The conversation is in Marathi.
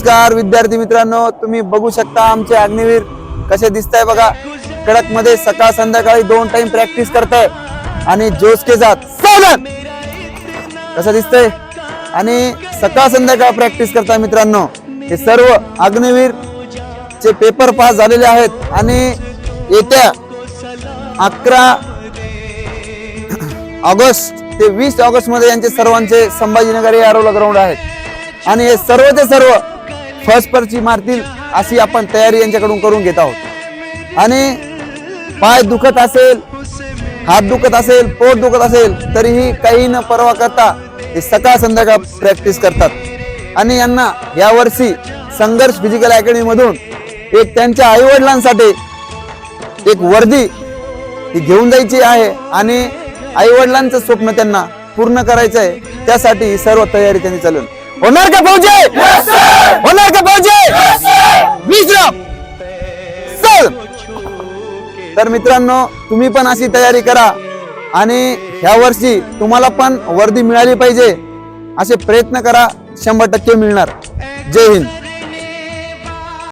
नमस्कार विद्यार्थी मित्रांनो. तुम्ही बघू शकता आमचे अग्निवीर कसे दिसताय बघा. कडकमध्ये सकाळ संध्याकाळी दोन टाइम प्रॅक्टिस करताय. आणि जोश के जात कसं दिसतंय? आणि सकाळ संध्याकाळ प्रॅक्टिस करताय मित्रांनो. हे सर्व अग्निवीर चे पेपर पास झालेले आहेत. आणि येत्या अकरा ऑगस्ट ते वीस ऑगस्टमध्ये यांचे सर्वांचे संभाजीनगर हे आरोला ग्राउंड आहेत आणि हे सर्व ते सर्व फर्स्ट परची मारतील अशी आपण तयारी यांच्याकडून करून घेत आहोत. आणि पाय दुखत असेल हात दुखत असेल पोट दुखत असेल तरीही काही न परवा करता हे सकाळ संध्याकाळ प्रॅक्टिस करतात. आणि यांना यावर्षी संघर्ष फिजिकल अकॅडमी मधून एक त्यांच्या आई वडिलांसाठी एक वर्दी ही घेऊन जायची आहे आणि आई वडिलांचं स्वप्न त्यांना पूर्ण करायचं आहे त्यासाठी सर्व तयारी त्यांनी चालवली. होणार का फौजे? होणार तर मित्रांनो तुम्ही पण अशी तयारी करा. आणि ह्या वर्षी तुम्हाला पण वर्दी मिळाली पाहिजे. असे प्रयत्न करा शंभर टक्के मिळणार. जय हिंद.